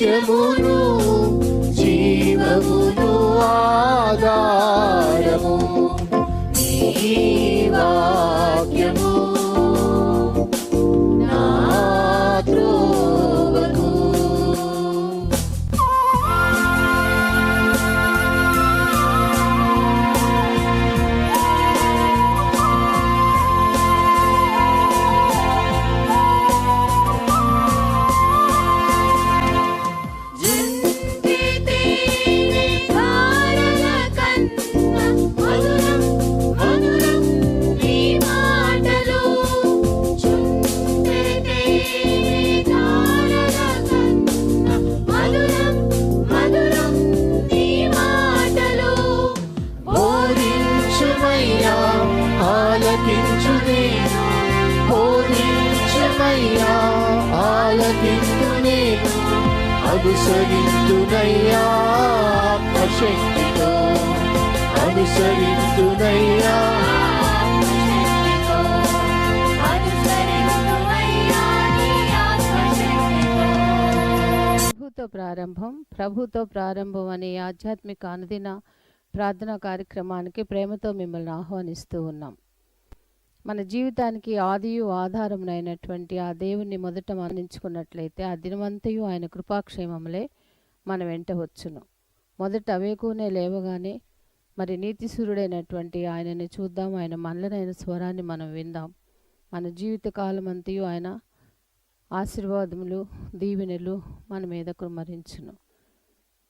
学不会 కన్న మధురం ప్రారంభం. ప్రభుతో ప్రారంభం అనే ఆధ్యాత్మిక అనుదిన ప్రార్థనా కార్యక్రమానికి ప్రేమతో మిమ్మల్ని ఆహ్వానిస్తూ ఉన్నాం. మన జీవితానికి ఆదియు ఆధారమునైనటువంటి ఆ దేవుణ్ణి మొదట మరణించుకున్నట్లయితే ఆ దినమంతయు ఆయన కృపాక్షేమములే మన వెంట వచ్చును. మొదట అవేకునే లేవగానే మరి నీతిసూరుడైనటువంటి ఆయనని చూద్దాం. ఆయన మల్లనైన స్వరాన్ని మనం విందాం. మన జీవిత అంతయు ఆయన ఆశీర్వాదములు దీవెనలు మన మీద కుమరించును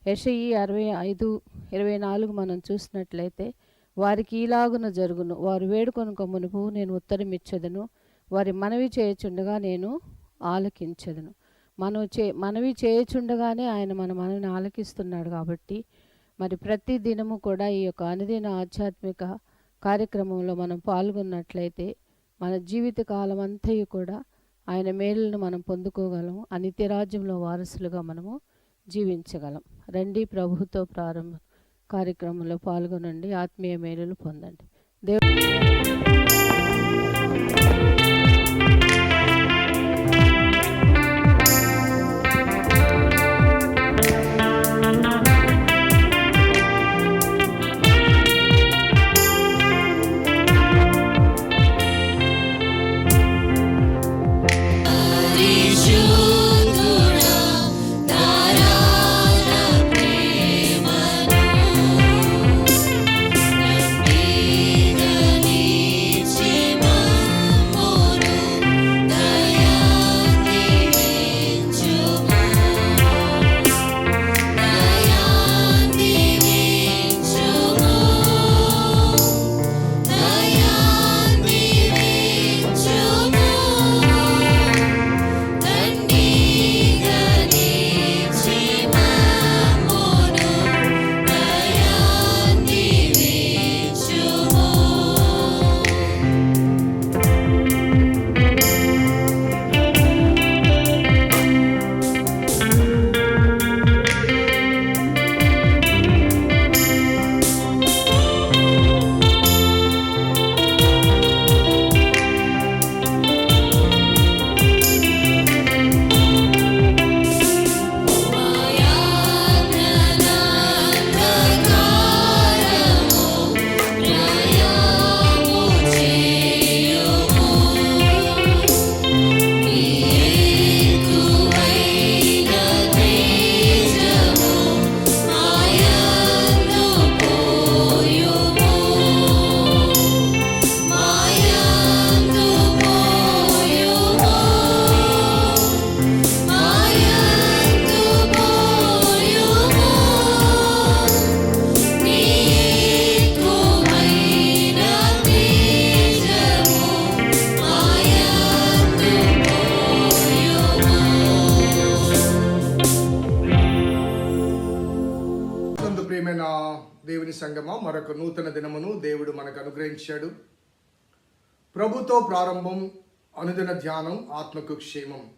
యషయి అరవై ఐదు ఇరవై నాలుగు మనం చూసినట్లయితే వారికి ఈలాగున జరుగును. వారు వేడుకొనుక మునుపు నేను ఉత్తరం ఇచ్చేదను వారి మనవి చేయుచుండగా నేను ఆలకించదును. మనం చే మనవి చేయుచుండగానే ఆయన మన మనవిని ఆలకిస్తున్నాడు కాబట్టి మరి ప్రతి దినము కూడా ఈ యొక్క అనుదిన ఆధ్యాత్మిక కార్యక్రమంలో మనం పాల్గొన్నట్లయితే మన జీవిత కాలం అంతయు కూడా ఆయన మేలులను మనం పొందుకోగలం అనిత్య రాజ్యంలో వారసులుగా మనము జీవించగలం. రండి ప్రభుతో ప్రారంభ కార్యక్రమంలో పాల్గొనండి. ఆత్మీయ మేలులు పొందండి. దేవుడు అనుగ్రహించాడు ప్రభుతో ప్రారంభం అనుదిన ధ్యానం ఆత్మకు క్షేమం.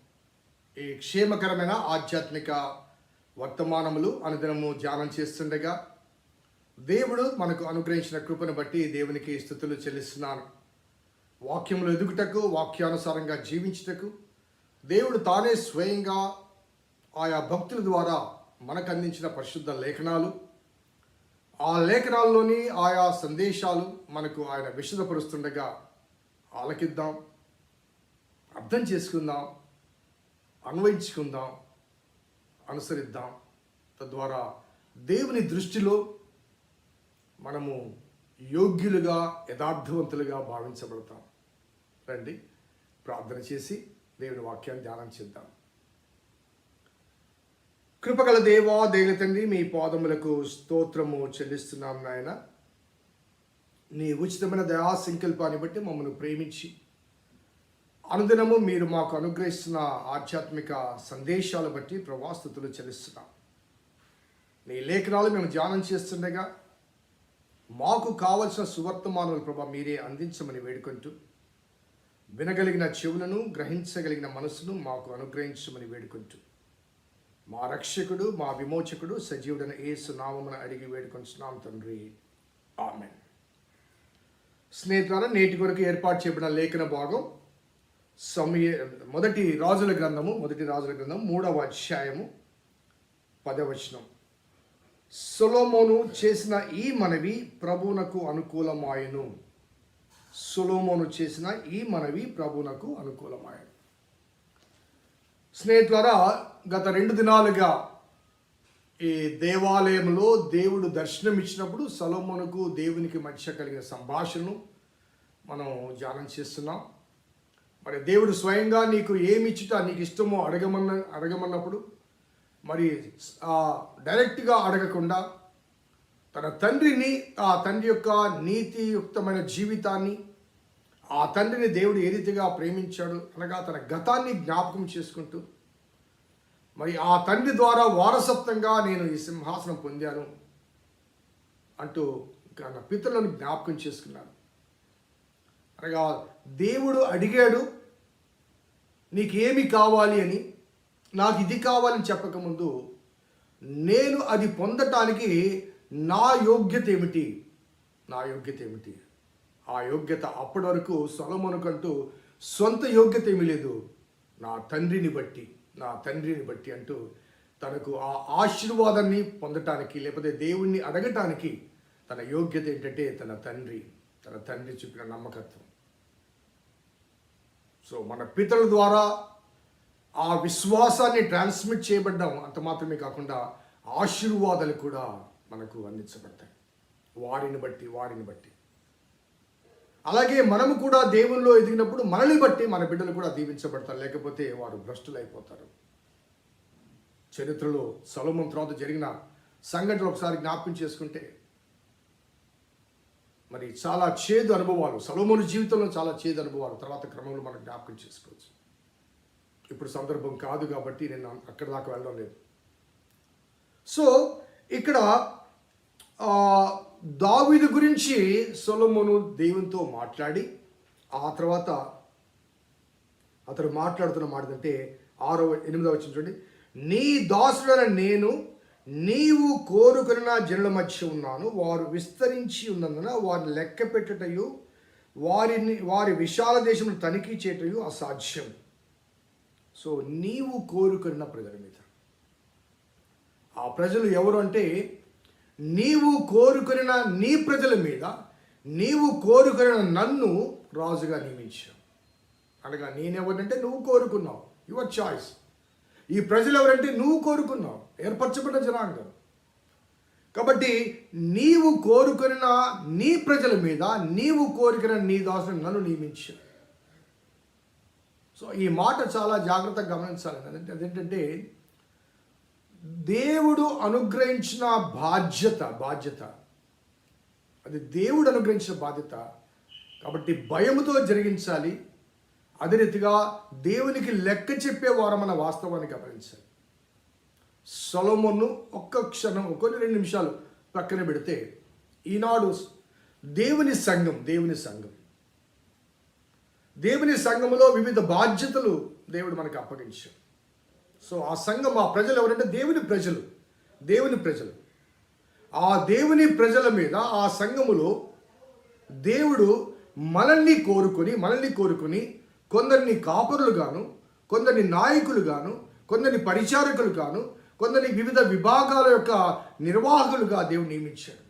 ఈ క్షేమకరమైన ఆధ్యాత్మిక వర్తమానములు అనుదినము ధ్యానం చేస్తుండగా దేవుడు మనకు అనుగ్రహించిన కృపను బట్టి దేవునికి స్థుతులు చెల్లిస్తున్నాను. వాక్యములు ఎదుగుటకు వాక్యానుసారంగా జీవించుటకు దేవుడు తానే స్వయంగా ఆయా భక్తుల ద్వారా మనకు అందించిన పరిశుద్ధ లేఖనాలు ఆ లేఖనాల్లోని ఆయా సందేశాలు మనకు ఆయన విషదపరుస్తుండగా ఆలకిద్దాం అర్థం చేసుకుందాం అన్వయించుకుందాం అనుసరిద్దాం. తద్వారా దేవుని దృష్టిలో మనము యోగ్యులుగా యథార్థవంతులుగా భావించబడతాం. రండి ప్రార్థన చేసి దేవుని వాక్యాన్ని ధ్యానం చేద్దాం. కృపగల దేవా దేవ తండ్రి మీ పాదములకు స్తోత్రము చెల్లిస్తున్నాం నాయన. నీ ఉచితమైన దయా సంకల్పాన్ని బట్టి మమ్మల్ని ప్రేమించి అనుదినము మీరు మాకు అనుగ్రహిస్తున్న ఆధ్యాత్మిక సందేశాలు బట్టి ప్రవాస్తుతులు చెల్లిస్తున్నాం. నీ లేఖనాలు మేము ధ్యానం చేస్తుండగా మాకు కావలసిన సువర్తమానాలు ప్రభా మీరే అందించమని వేడుకుంటూ వినగలిగిన చెవులను గ్రహించగలిగిన మనసును మాకు అనుగ్రహించమని వేడుకుంటూ మా రక్షకుడు మా విమోచకుడు సజీవుడైన ఏసు నామమున అడిగి వేడుకొంచున్నాం తండ్రి. ఆమెన్. స్నేహితులారా నేటి కొరకు ఏర్పాటు చేయబడిన లేఖన భాగం సమయ మొదటి రాజుల గ్రంథము మొదటి రాజుల గ్రంథం మూడవ అధ్యాయము పదవచనం సొలోమోను చేసిన ఈ మనవి ప్రభువునకు అనుకూలమాయను. సొలోమోను చేసిన ఈ మనవి ప్రభువునకు అనుకూలమాయను. స్నేహితులారా గత రెండు దినాలుగా ఈ దేవాలయంలో దేవుడు దర్శనం ఇచ్చినప్పుడు సలోమనకు దేవునికి మధ్య కలిగిన సంభాషణను మనం ధ్యానం చేస్తున్నాం. మరి దేవుడు స్వయంగా నీకు ఏమి ఇచ్చుట నీకు ఇష్టమో అడగమన్న అడగమన్నప్పుడు మరి డైరెక్ట్గా అడగకుండా తన తండ్రిని ఆ తండ్రి యొక్క నీతియుక్తమైన జీవితాన్ని ఆ తండ్రిని దేవుడు ఏ రీతిగా ప్రేమించాడు అనగా తన గతాన్ని జ్ఞాపకం చేసుకుంటూ మరి ఆ తండ్రి ద్వారా వారసత్వంగా నేను ఈ సింహాసనం పొందాను అంటూ తన పితరులను జ్ఞాపకం చేసుకున్నాను అనగా దేవుడు అడిగాడు నీకేమి కావాలి అని? నాకు ఇది కావాలని చెప్పకముందు నేను అది పొందటానికి నా యోగ్యత ఏమిటి? నా యోగ్యత ఏమిటి? ఆ యోగ్యత అప్పటి వరకు సొలమునకంటూ సొంత యోగ్యత ఏమీ లేదు. నా తండ్రిని బట్టి నా తండ్రిని బట్టి అంటూ తనకు ఆ ఆశీర్వాదాన్ని పొందటానికి లేకపోతే దేవుణ్ణి అడగటానికి తన యోగ్యత ఏంటంటే తన తండ్రి తన తండ్రి చూపిన నమ్మకత్వం. సో మన పితరుల ద్వారా ఆ విశ్వాసాన్ని ట్రాన్స్మిట్ చేయబడ్డం అంత మాత్రమే కాకుండా ఆశీర్వాదాలు కూడా మనకు అందించబడతాయి. వారిని బట్టి వారిని బట్టి. అలాగే మనము కూడా దేవుల్లో ఎదిగినప్పుడు మనల్ని బట్టి మన బిడ్డలు కూడా దీవించబడతారు లేకపోతే వారు భ్రష్టులైపోతారు. చరిత్రలో సలోమం తర్వాత జరిగిన సంఘటనలు ఒకసారి జ్ఞాపకం చేసుకుంటే మరి చాలా చేదు అనుభవాలు సొలొమోను జీవితంలో చాలా చేదు అనుభవాలు తర్వాత క్రమంలో మనం జ్ఞాపకం చేసుకోవచ్చు. ఇప్పుడు సందర్భం కాదు కాబట్టి నేను అక్కడ దాకా వెళ్ళడం లేదు. సో ఇక్కడ దావిదు గురించి సొలమును దేవునితో మాట్లాడి ఆ తర్వాత అతడు మాట్లాడుతున్న మాట అంటే ఆరో ఎనిమిదవ వచ్చిన చూడండి. నీ దాసుడైన నేను నీవు కోరుకున్న జనుల మధ్య ఉన్నాను. వారు విస్తరించి ఉన్నందున వారిని లెక్క పెట్టుటయు వారిని వారి విశాల దేశంలో తనిఖీ చేయటయు అసాధ్యం. సో నీవు కోరుకున్న ప్రజల మీద ఆ ప్రజలు ఎవరు అంటే నీవు కోరుకున్న నీ ప్రజల మీద నీవు కోరుకున్న నన్ను రాజుగా నియమించావు. అనగా నేనెవరంటే నువ్వు కోరుకున్నావు. యువర్ చాయిస్ ఈ ప్రజలు ఎవరంటే నువ్వు కోరుకున్నావు. ఏర్పరచబడ్డ జనాంగం. కాబట్టి నీవు కోరుకున్న నీ ప్రజల మీద నీవు కోరుకున్న నీ దాసుని నన్ను నియమించు సో ఈ మాట చాలా జాగ్రత్తగా గమనించాలి. అదేంటంటే దేవుడు అనుగ్రహించిన బాధ్యత బాధ్యత. అది దేవుడు అనుగ్రహించిన బాధ్యత. కాబట్టి భయముతో జరిగించాలి. అదే రీతిగా దేవునికి లెక్క చెప్పే వారమన్న వాస్తవాన్ని గమనించాలి. సొలమును ఒక్క క్షణం కొన్ని రెండు నిమిషాలు పక్కన పెడితే ఈనాడు దేవుని సంఘం దేవుని సంఘం. దేవుని సంఘములో వివిధ బాధ్యతలు దేవుడు మనకు అప్పగించాడు. సో ఆ సంఘం ఆ ప్రజలు ఎవరంటే దేవుని ప్రజలు. దేవుని ప్రజలు. ఆ దేవుని ప్రజల మీద ఆ సంఘములో దేవుడు మనల్ని కోరుకొని మనల్ని కోరుకొని కొందరిని కాపురులుగాను కొందరిని నాయకులుగాను కొందరిని పరిచారకులుగాను కొందరిని వివిధ విభాగాల యొక్క నిర్వాహకులుగా దేవుడు నియమించాడు.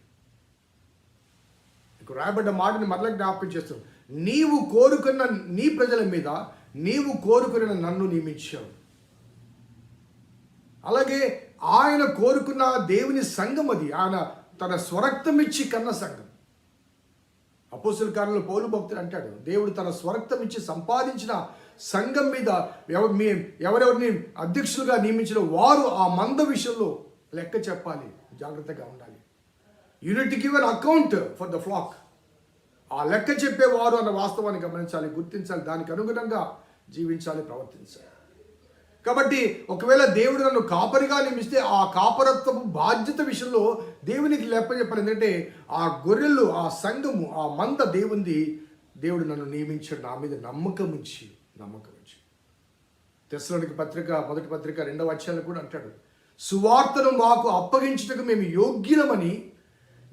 ఇక్కడ రాయబడ్డ మాటని మరలా జ్ఞాపకం చేస్తాం నీవు కోరుకున్న నీ ప్రజల మీద నీవు కోరుకున్న నన్ను నియమించావు. అలాగే ఆయన కోరుకున్న దేవుని సంఘం అది. ఆయన తన స్వరక్తం ఇచ్చి కన్న సంఘం. అపోసుల కాలంలో పౌలు భక్తులు అంటాడు దేవుడు తన స్వరక్తం ఇచ్చి సంపాదించిన సంఘం మీద ఎవరెవరిని అధ్యక్షులుగా నియమించిన వారు ఆ మంద విషయంలో లెక్క చెప్పాలి. జాగ్రత్తగా ఉండాలి. You need give an account for the flock. ఆ లెక్క చెప్పేవారు అన్న వాస్తవాన్ని గమనించాలి గుర్తించాలి. దానికి అనుగుణంగా జీవించాలి ప్రవర్తించాలి. కాబట్టి ఒకవేళ దేవుడు నన్ను కాపరిగా నియమిస్తే ఆ కాపరత్వపు బాధ్యత విషయంలో దేవునికి లెప్ప చెప్పాలి. ఎందుకంటే ఆ గొర్రెలు ఆ సంఘము ఆ మంద దేవుంది. దేవుడు నన్ను నియమించాడు. నా మీద నమ్మకం ఉంచి నమ్మకం ఉంచి. తెసలోనికి పత్రిక మొదటి పత్రిక రెండవ అధ్యాయంలో కూడా అంటాడు. సువార్తను మాకు అప్పగించుటకు మేము యోగ్యులమని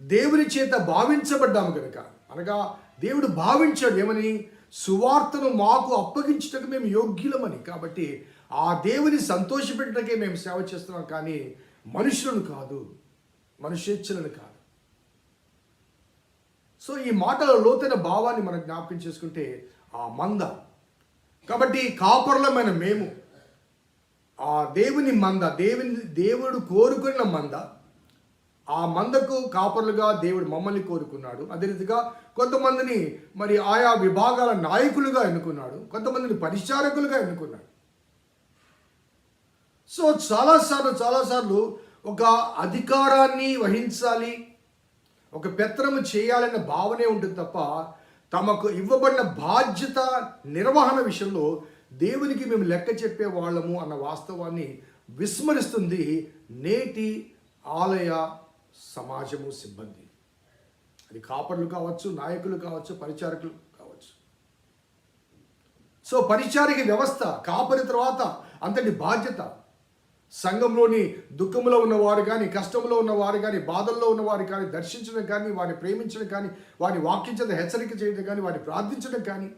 దేవుని చేత భావించబడ్డాము కనుక అనగా దేవుడు భావించాడు ఏమని? సువార్తను మాకు అప్పగించుటకు మేము యోగ్యులమని. కాబట్టి ఆ దేవుని సంతోషపెట్టడానికి మేము సేవ చేస్తున్నాం కానీ మనుషులను కాదు మనుషేచ్ఛలను కాదు. సో ఈ మాటల లోతైన భావాన్ని మనం జ్ఞాపకం చేసుకుంటే ఆ మంద కాబట్టి కాపరులమైన మేము ఆ దేవుని మంద దేవుని దేవుడు కోరుకున్న మంద ఆ మందకు కాపరులుగా దేవుడు మమ్మల్ని కోరుకున్నాడు. అదే రీతిగా కొంతమందిని మరి ఆయా విభాగాల నాయకులుగా ఎన్నుకున్నాడు కొంతమందిని పరిచారకులుగా ఎన్నుకున్నాడు. సో చాలాసార్లు చాలాసార్లు ఒక అధికారాన్ని వహించాలి ఒక పెత్తనము చేయాలన్న భావనే ఉంటుంది తప్ప తమకు ఇవ్వబడిన బాధ్యత నిర్వహణ విషయంలో దేవునికి మేము లెక్క చెప్పే వాళ్ళము అన్న వాస్తవాన్ని విస్మరిస్తుంది నేటి ఆలయ సమాజము సిబ్బంది. అది కాపర్లు కావచ్చు నాయకులు కావచ్చు పరిచారకులు కావచ్చు. సో పరిచారిక వ్యవస్థ కాపరి తర్వాత అంతటి బాధ్యత సంఘంలోని దుఃఖంలో ఉన్నవారు కానీ కష్టంలో ఉన్నవారు కానీ బాధల్లో ఉన్నవారు కానీ దర్శించడం కానీ వారిని ప్రేమించడం కానీ వారిని వాక్యించడం హెచ్చరిక చేయడం కానీ వారిని ప్రార్థించడం కానీ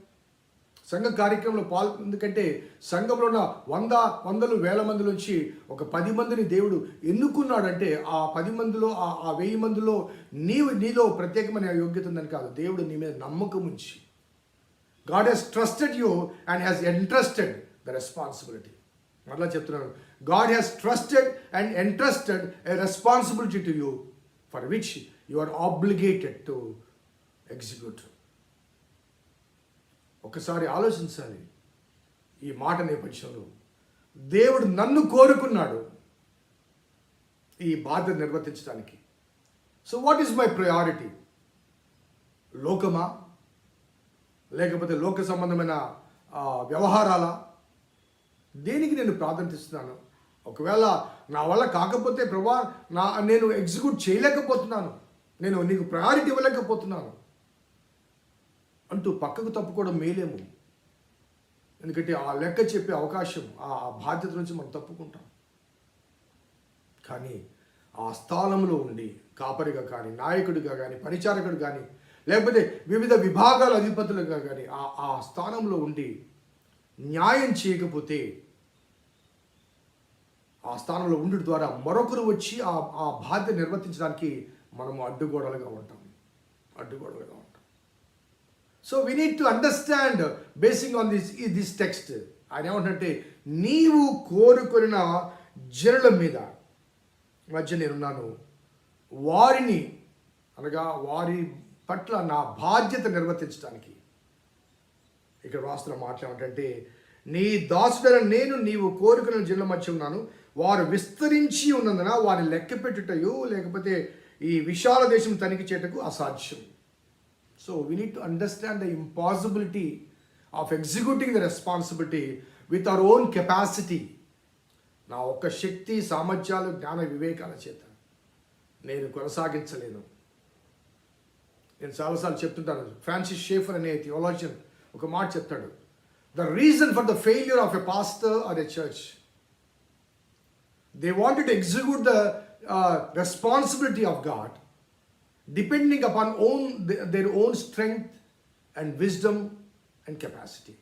సంఘ కార్యక్రమంలో పాల్ ఎందుకంటే సంఘంలో ఉన్న వంద వందలు వేల మంది నుంచి ఒక పది మందిని దేవుడు ఎన్నుకున్నాడంటే ఆ పది మందిలో ఆ ఆ వెయ్యి మందిలో నీవు నీలో ప్రత్యేకమైన యోగ్యత ఉందని కాదు. దేవుడు నీ మీద నమ్మకం ఉంచి. God has trusted you and has entrusted the responsibility. మరలా చెప్తున్నాను. God has trusted and entrusted a responsibility to you for which you are obligated to execute ఒకసారి ఆలోచించాలి. ఈ మాట నేపథ్యంలో దేవుడు నన్ను కోరుకున్నాడు ఈ బాధ్యత నిర్వర్తించడానికి. So what is my priority లోకమా? లేకపోతే లోక సంబంధమైన వ్యవహారాల? దేనికి నేను ప్రాధాన్యత ఇస్తున్నాను ఒకవేళ నా వల్ల కాకపోతే ప్రభా నా నేను ఎగ్జిక్యూట్ చేయలేకపోతున్నాను. నేను నీకు ప్రయారిటీ ఇవ్వలేకపోతున్నాను. అంటూ పక్కకు తప్పుకోవడం మేలేము. ఎందుకంటే ఆ లెక్క చెప్పే అవకాశం ఆ బాధ్యత నుంచి మనం తప్పుకుంటాం. కానీ ఆ స్థానంలో ఉండి కాపరిగా కానీ నాయకుడిగా కానీ పరిచారకుడు కానీ లేకపోతే వివిధ విభాగాల అధిపతులుగా కానీ ఆ ఆ స్థానంలో ఉండి న్యాయం చేయకపోతే ఆ స్థానంలో ఉండడం ద్వారా మరొకరు వచ్చి ఆ ఆ బాధ్యత నిర్వర్తించడానికి మనము అడ్డుగోడలుగా ఉంటాం. అడ్డుగోడలుగా ఉంటాం. So we need to understand basing on this ఈ దిస్ టెక్స్ట్ ఆయన ఏమంటే నీవు కోరుకున్న జనుల మీద మధ్య నేనున్నాను వారిని అనగా వారి పట్ల నా బాధ్యత నిర్వర్తించడానికి. ఇక్కడ రాస్తున్న మాట ఏమిటంటే నీ దాసుడైన నేను నీవు కోరుకున్న జిల్లా మధ్య ఉన్నాను వారు విస్తరించి ఉన్నందున వారిని లెక్క పెట్టుటయు లేకపోతే ఈ విశాల దేశం తనిఖీ చేయటకు అసాధ్యం. So we need to understand the impossibility of executing the responsibility with our own capacity నా ఒక్క శక్తి సామర్థ్యాలు జ్ఞాన వివేకాల చేత నేను కొనసాగించలేను. నేను చాలాసార్లు చెప్తుంటాను ఫ్రాన్సిస్ షేఫర్ అనే థియోలాజియన్ ఒక మాట చెప్తాడు the reason for the failure of a pastor or a church they to execute execute the responsibility of God depending upon own their own strength and wisdom and capacity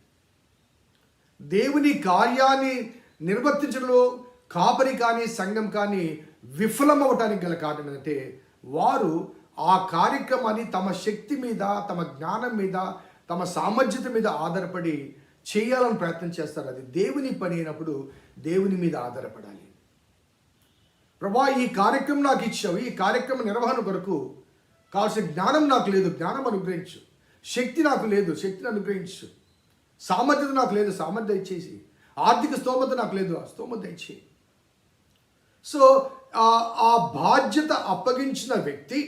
దేవుని కార్యాన్ని నిర్వర్తించడంలో కాపరి కానీ సంఘం కానీ విఫలం అవటానికి గల కారణం ఏంటంటే వారు ఆ కార్యక్రమాన్ని తమ శక్తి మీద తమ జ్ఞానం మీద తమ సామర్థ్యత మీద ఆధారపడి చేయాలని ప్రయత్నం చేస్తారు. అది దేవుని పని అయినప్పుడు దేవుని మీద ఆధారపడాలి. ప్రభా ఈ కార్యక్రమం నాకు ఇచ్చావు ఈ కార్యక్రమ నిర్వహణ కొరకు కావాల్సిన జ్ఞానం నాకు లేదు జ్ఞానం అనుగ్రహించు. శక్తి నాకు లేదు శక్తిని అనుగ్రహించు. సామర్థ్యత నాకు లేదు సామర్థ్యం ఇచ్చేసి ఆర్థిక స్తోమత నాకు లేదు ఆ స్తోమత ఇచ్చేయి సో ఆ- బాధ్యత అప్పగించిన వ్యక్తి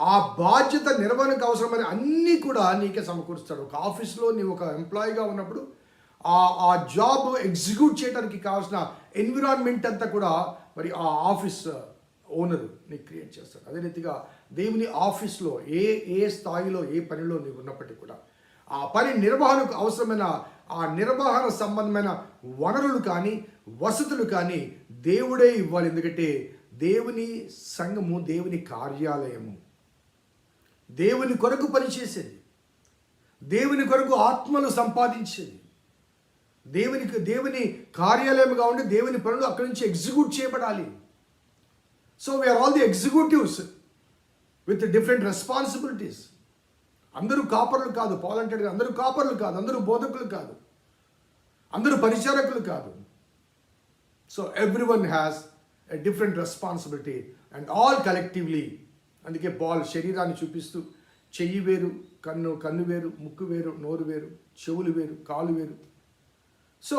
ఆ బాధ్యత నిర్వహణకు అవసరమైన అన్నీ కూడా నీకే సమకూరుస్తాడు. ఒక ఆఫీస్లో నీవు ఒక ఎంప్లాయీగా ఉన్నప్పుడు ఆ ఆ జాబ్ ఎగ్జిక్యూట్ చేయడానికి కావాల్సిన ఎన్విరాన్మెంట్ అంతా కూడా మరి ఆ ఆఫీస్ ఓనర్ నీకు క్రియేట్ చేస్తాడు అదే రీతిగా దేవుని ఆఫీస్లో ఏ ఏ స్థాయిలో ఏ పనిలో నీవు ఉన్నప్పటికీ కూడా ఆ పని నిర్వహణకు అవసరమైన ఆ నిర్వహణ సంబంధమైన వనరులు కానీ వసతులు కానీ దేవుడే ఇవ్వాలి. ఎందుకంటే దేవుని సంఘము దేవుని కార్యాలయము. దేవుని కొరకు పనిచేసేది. దేవుని కొరకు ఆత్మలు సంపాదించేది. దేవునికి దేవుని కార్యాలయంగా ఉండి దేవుని పనులు అక్కడి నుంచి ఎగ్జిక్యూట్ చేయబడాలి. So we are all the executives with different responsibilities అందరూ కాపర్లు కాదు పాలంటీర్ అందరూ కాపర్లు కాదు అందరూ బోధకులు కాదు అందరూ పరిచారకులు కాదు. So every one has a different responsibility and all collectively అందుకే బాల్ శరీరాన్ని చూపిస్తూ చెయ్యి వేరు కన్ను కన్ను వేరు ముక్కు వేరు నోరు వేరు చెవులు వేరు కాలు వేరు. సో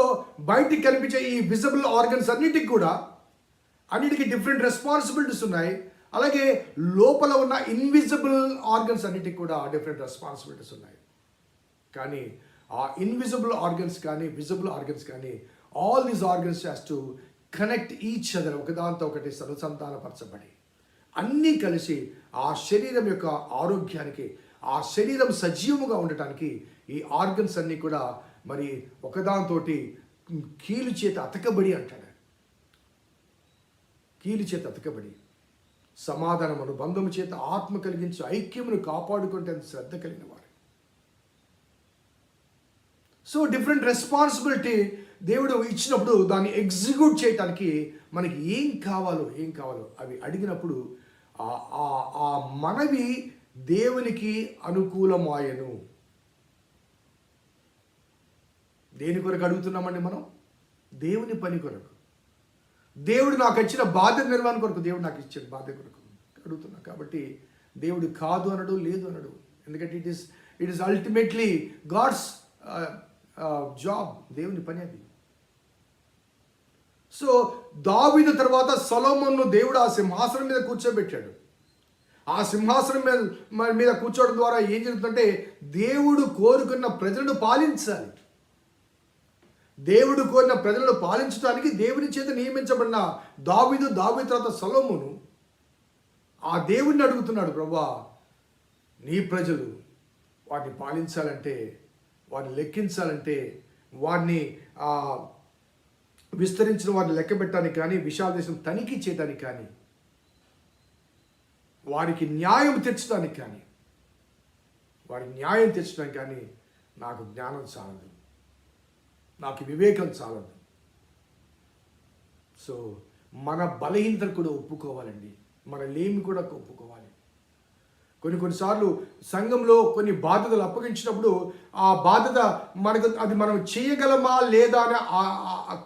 బయటికి కనిపించే ఈ విజిబుల్ ఆర్గన్స్ అన్నిటికి కూడా అన్నిటికీ డిఫరెంట్ రెస్పాన్సిబిలిటీస్ ఉన్నాయి. అలాగే లోపల ఉన్న ఇన్విజిబుల్ ఆర్గన్స్ అన్నిటికి కూడా డిఫరెంట్ రెస్పాన్సిబిలిటీస్ ఉన్నాయి. కానీ ఆ ఇన్విజిబుల్ ఆర్గన్స్ కానీ విజిబుల్ ఆర్గన్స్ కానీ all these organs has to connect each other ఒకదాంతో ఒకటి అనుసంధానపరచబడి అన్నీ కలిసి ఆ శరీరం యొక్క ఆరోగ్యానికి ఆ శరీరం సజీవముగా ఉండటానికి ఈ ఆర్గన్స్ అన్నీ కూడా మరి ఒకదానితోటి కీలు చేత అతకబడి అంటాడు. కీలు చేత అతకబడి. సమాధానం అనుబంధము చేత ఆత్మ కలిగించి ఐక్యమును కాపాడుకుంటే శ్రద్ధ కలిగిన వారు సో డిఫరెంట్ రెస్పాన్సిబిలిటీ దేవుడు ఇచ్చినప్పుడు దాన్ని ఎగ్జిక్యూట్ చేయటానికి మనకి ఏం కావాలో ఏం కావాలో అవి అడిగినప్పుడు ఆ- ఆ- ఆ మనవి దేవునికి అనుకూలమాయను. దేని కొరకు అడుగుతున్నామండి మనం? దేవుని పని కొరకు. దేవుడు నాకు ఇచ్చిన బాధ్యత నిర్వహణ కొరకు దేవుడు నాకు ఇచ్చిన బాధ్యత కొరకు అడుగుతున్నా. కాబట్టి దేవుడు కాదు అనడు లేదు అనడు. ఎందుకంటే it is it is ultimately God's job దేవుని పని అది. సో దావిన తర్వాత సొలోమోన్ను దేవుడు ఆ సింహాసనం మీద కూర్చోబెట్టాడు. ఆ సింహాసనం మీద మీద కూర్చోవడం ద్వారా ఏం జరుగుతుందంటే దేవుడు కోరుకున్న ప్రజలను పాలించాలి. దేవుడు కోరిన ప్రజలను పాలించడానికి దేవుని చేత నియమించబడిన దావిదు దావీదు తర్వాత సొలొమోను. ఆ దేవుణ్ణి అడుగుతున్నాడు ప్రభా నీ ప్రజలు వాటిని పాలించాలంటే వారిని లెక్కించాలంటే వారిని విస్తరించిన వారిని లెక్క పెట్టడానికి కానీ విశాల దేశం తనిఖీ చేయడానికి కానీ వారికి న్యాయం తెచ్చడానికి కానీ వారి న్యాయం తెచ్చడానికి కానీ నాకు జ్ఞానం సాగదు నాకు వివేకం చాలదు. సో మన బలహీనతను కూడా ఒప్పుకోవాలండి. మన లేమి కూడా ఒప్పుకోవాలి. కొన్ని కొన్నిసార్లు సంఘంలో కొన్ని బాధ్యతలు అప్పగించినప్పుడు ఆ బాధ్యత మనకు అది మనం చేయగలమా లేదా అనే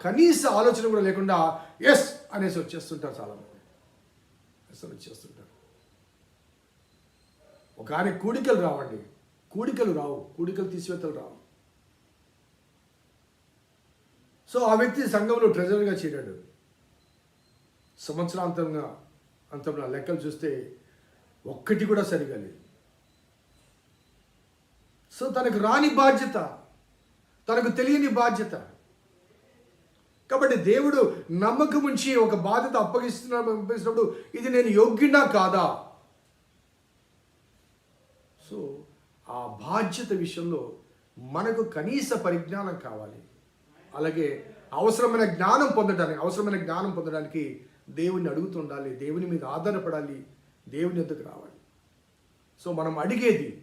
కనీస ఆలోచన కూడా లేకుండా ఎస్ అనేసి వచ్చేస్తుంటారు చాలామంది. అసలు వచ్చేస్తుంటారు. ఒక ఆయన కూడికలు రావండి. కూడికలు రావు. కూడికలు తీసివేతలు రావు. సో ఆ వ్యక్తి సంఘంలో ట్రెజరర్గా చేరాడు. సంవత్సరాంతంగా అంతంలో లెక్కలు చూస్తే ఒక్కటి కూడా సరిగా లేదు. సో తనకు రాని బాధ్యత తనకు తెలియని బాధ్యత. కాబట్టి దేవుడు నమ్మకం ఉంచి ఒక బాధ్యత అప్పగిస్తున్నా అప్పగిస్తున్నప్పుడు ఇది నేను యోగ్యుడా కాదా? సో ఆ బాధ్యత విషయంలో మనకు కనీస పరిజ్ఞానం కావాలి. అలాగే అవసరమైన జ్ఞానం పొందడానికి అవసరమైన జ్ఞానం పొందడానికి దేవుని అడుగుతుండాలి దేవుని మీద ఆధారపడాలి దేవుని ఎద్దుకు రావాలి. సో మనం అడిగేది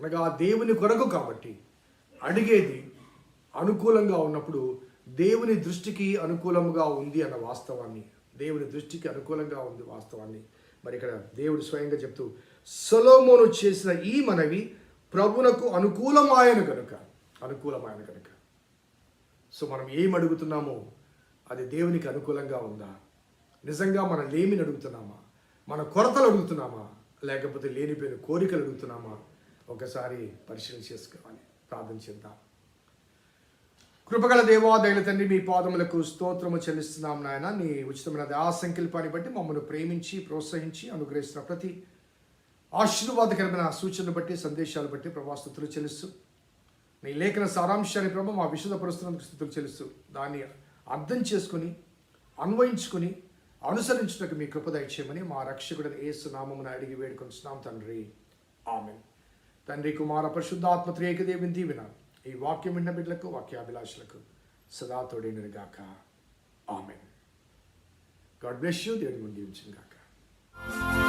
అనగా దేవుని కొరకు కాబట్టి అడిగేది అనుకూలంగా ఉన్నప్పుడు దేవుని దృష్టికి అనుకూలంగా ఉంది అన్న వాస్తవాన్ని దేవుని దృష్టికి అనుకూలంగా ఉంది వాస్తవాన్ని మరి ఇక్కడ దేవుడు స్వయంగా చెప్తూ సొలోమోను చేసిన ఈ మనవి ప్రభునకు అనుకూలమాయను కనుక అనుకూలమాయను కనుక సో మనం ఏం అడుగుతున్నామో అది దేవునికి అనుకూలంగా ఉందా? నిజంగా మన లేమిని అడుగుతున్నామా? మన కొరతలు అడుగుతున్నామా? లేకపోతే లేనిపోయిన కోరికలు అడుగుతున్నామా? ఒకసారి పరిశీలన చేసుకోవాలి. ప్రార్థన చేద్దాం. కృపగల దేవాదయుల తండ్రి మీ పాదములకు స్తోత్రము చెల్లిస్తున్నాం నాయన. నీ ఉచితమైన ఆ సంకల్పాన్ని బట్టి మమ్మల్ని ప్రేమించి ప్రోత్సహించి అనుగ్రహిస్తున్న ప్రతి ఆశీర్వాదకరమైన సూచనలు బట్టి సందేశాలు బట్టి ప్రభాస్తుతులు చెల్లిస్తూ నీ లేఖన సారాంశాన్ని ప్రభు మా విశుద్ధపరుస్తున్నందుకు స్థుతులు చెల్లిస్తూ దాన్ని అర్థం చేసుకుని అన్వయించుకుని అనుసరించుటకు మీ కృప దయచేయమని మా రక్షకుడిని ఏసు నామమున అడిగి వేడుకొంచున్నాం తండ్రి. ఆమె తండ్రి కుమార పరిశుద్ధాత్మ త్రియేక దేవుని ఈ వాక్యం విన్న బిడ్డలకు వాక్యాభిలాషులకు సదా తోడైనది ఆమె గాడ్ బ్లెస్ యూ. దేవుని ముందు గాక.